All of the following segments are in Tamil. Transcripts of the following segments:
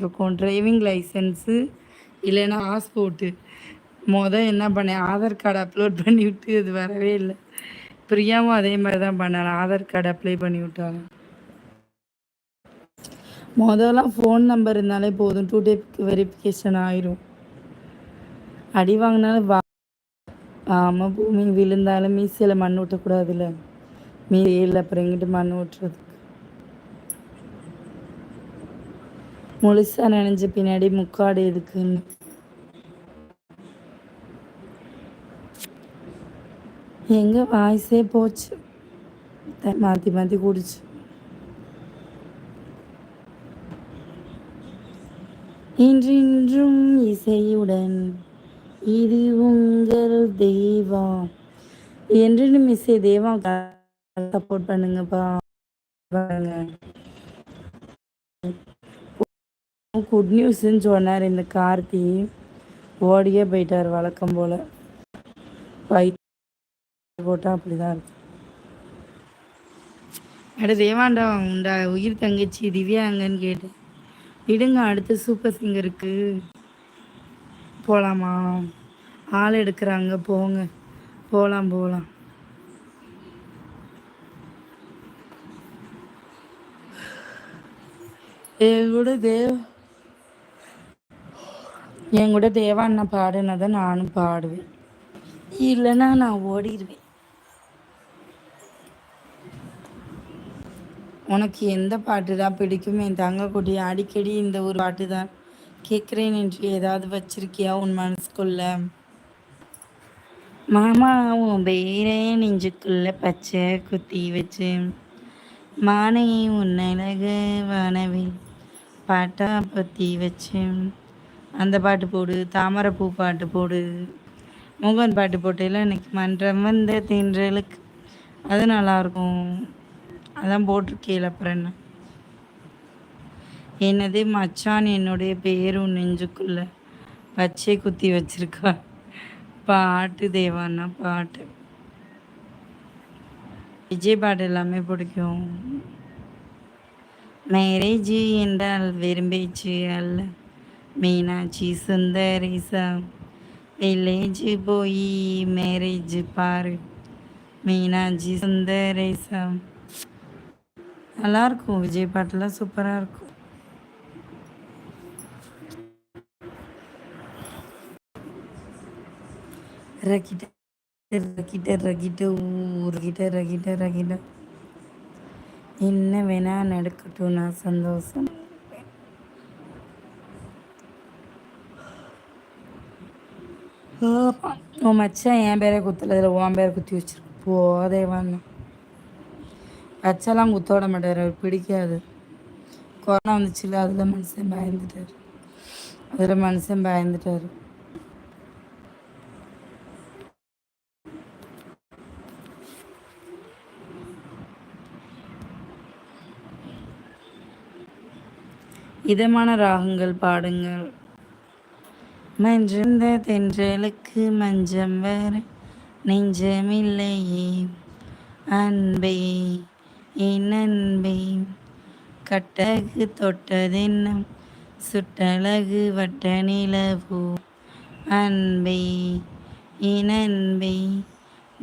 இருக்கும். டிரைவிங் லைசன்ஸு இல்லைன்னா பாஸ்போர்ட்டு மொதல் என்ன பண்ணேன் ஆதார் கார்டு அப்லோட் பண்ணி விட்டு அது வரவே இல்லை. பிரியாவும் அதே மாதிரி தான் பண்ணாலும் ஆதார் கார்டு அப்ளை பண்ணி விட்டாங்க. மொதலாம் ஃபோன் நம்பர் இருந்தாலே போதும். டூ டே வெரிஃபிகேஷன் ஆயிரும். அடி வாங்கினாலும் வா ஆமாம் பூமி விழுந்தாலும் மீசியில் மண் ஊட்டக்கூடாதுல்ல. மீ இல்லை அப்புறம் எங்கிட்டு மண் ஊட்டுறது? முழுசாக நினைஞ்ச பின்னாடி முக்காடு எதுக்குன்னு. எங்க வாய்ஸே போச்சு. மாற்றி மாற்றி குடிச்சு. இன்றின்றும் இசையுடன் இது உங்கள் தெய்வா என்றும் இசை தெய்வம் சப்போர்ட் பண்ணுங்கப்பா. குட் நியூஸ்ன்னு சொன்னார் இந்த கார்த்தி. ஓடியே போயிட்டார் வழக்கம் போல். ஃபைட் போட்டால் அப்படி தான் இருக்கு. அட தேவாண்டா உண்டா உயிர் தங்கச்சி திவ்யா அங்கன்னு கேட்டேன். விடுங்க அடுத்த சூப்பர் சிங்கருக்கு போகலாமா ஆள் எடுக்கிறாங்க போங்க. போகலாம் போகலாம் என் கூட தேவ. என் கூட தேவா அண்ணன் நானும் பாடுவேன். இல்லைன்னா நான் ஓடிடுவேன். உனக்கு எந்த பாட்டு தான் பிடிக்கும்? என் தங்கக்குட்டி அடிக்கடி இந்த ஒரு பாட்டு தான் கேட்குறேன் என்று ஏதாவது வச்சிருக்கியா உன் மனசுக்குள்ள? மாமா உன் பேரே நெஞ்சுக்குள்ள பச்சை குத்தி வச்சு மானை உன் அழகு வானவே பாட்டா பற்றி வச்சு. அந்த பாட்டு போடு தாமரை பூ பாட்டு போடு முகன் பாட்டு போட்டையில் இன்னைக்கு மன்றம் வந்த தென்றலுக்கு. அது நல்லாயிருக்கும் அதான் போட்டிருக்கேன் அப்புறம் என்ன? என்னது மச்சான் என்னுடைய பேரும் நெஞ்சுக்குள்ள பச்சை குத்தி வச்சிருக்கா? பாட்டு தேவானா பாட்டு. விஜய் பாட்டு எல்லாமே பிடிக்கும். மேரேஜ் என்றால் விரும்பிச்சு அல்ல. மீனாட்சி சுந்தரிசா வில்லேஜ் போய் மேரேஜ் பாரு. மீனாட்சி சுந்தரேசா நல்லாயிருக்கும் விஜய் பாட்டெல்லாம் சூப்பராக இருக்கும். ரகிட்ட ரகிட்ட ரகிட்ட ஊர்கிட்ட ரகிட்ட ரகிட்ட. என்ன வேணா நடக்கட்டும் நான் சந்தோஷம். உன் மச்சான் என் பேரே குத்தல இதில் உன் பேரை குத்தி வச்சிருக்கு. போதேவான்னு வச்சாலாம் குத்த விட மாட்டார் அவர் பிடிக்காது. கொரோனா வந்துச்சுல அதில் மனுஷன் பயந்துட்டார். அதில் மனுஷன் பயந்துட்டார். இதமான ராகங்கள் பாடுங்கள். மஞ்சந்த தென்றலுக்கு மஞ்சம் வர நெஞ்சமில்லையே. அன்பே என் அன்பே கட்டகு தொட்டதென்னம் சுட்டழகு வட்ட நிலவோ அன்பே என் அன்பே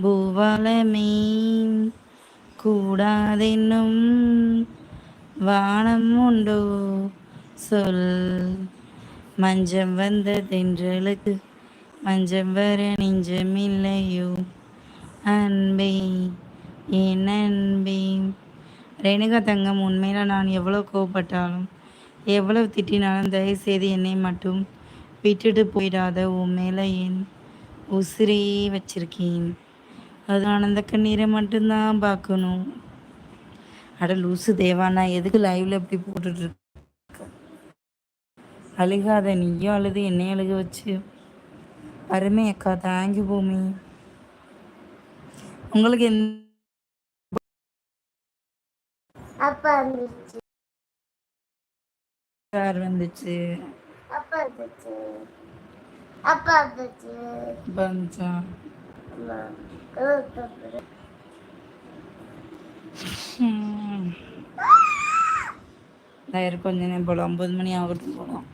பூவாலமே கூடாதென்னும் வானம் உண்டோ? சொல். மஞ்சம் வந்த தென்றலுக்கு மஞ்சம் வர நெஞ்சமில்லையோ? அன்பே என் அன்பே. ரேணுகா தங்கம் உண்மையில் நான் எவ்வளோ கோவப்பட்டாலும் எவ்வளவு திட்டினாலும் தயவுசெய்து என்னை மட்டும் விட்டுட்டு போயிடாத உன் மேலே என் உசிரே வச்சிருக்கேன். அது ஆனந்த கண்ணீரை மட்டும்தான் பார்க்கணும். அட லூசு நான் எதுக்கு லைவ்ல இப்படி போட்டுட்ருக்கேன் அழுகாத நீயும் அழுது என்னையும் அழுக வச்சு. அருமை அக்கா தேங்க்யூ பூமி. உங்களுக்கு அப்பா வந்துச்சு. யார் வந்துச்சு. அப்பா வந்துச்சு. அப்பா வந்துச்சு. வந்துச்சா? ம். இந்த கொஞ்ச நேரம் போல ஒம்பது மணி ஆகுறது போகலாம்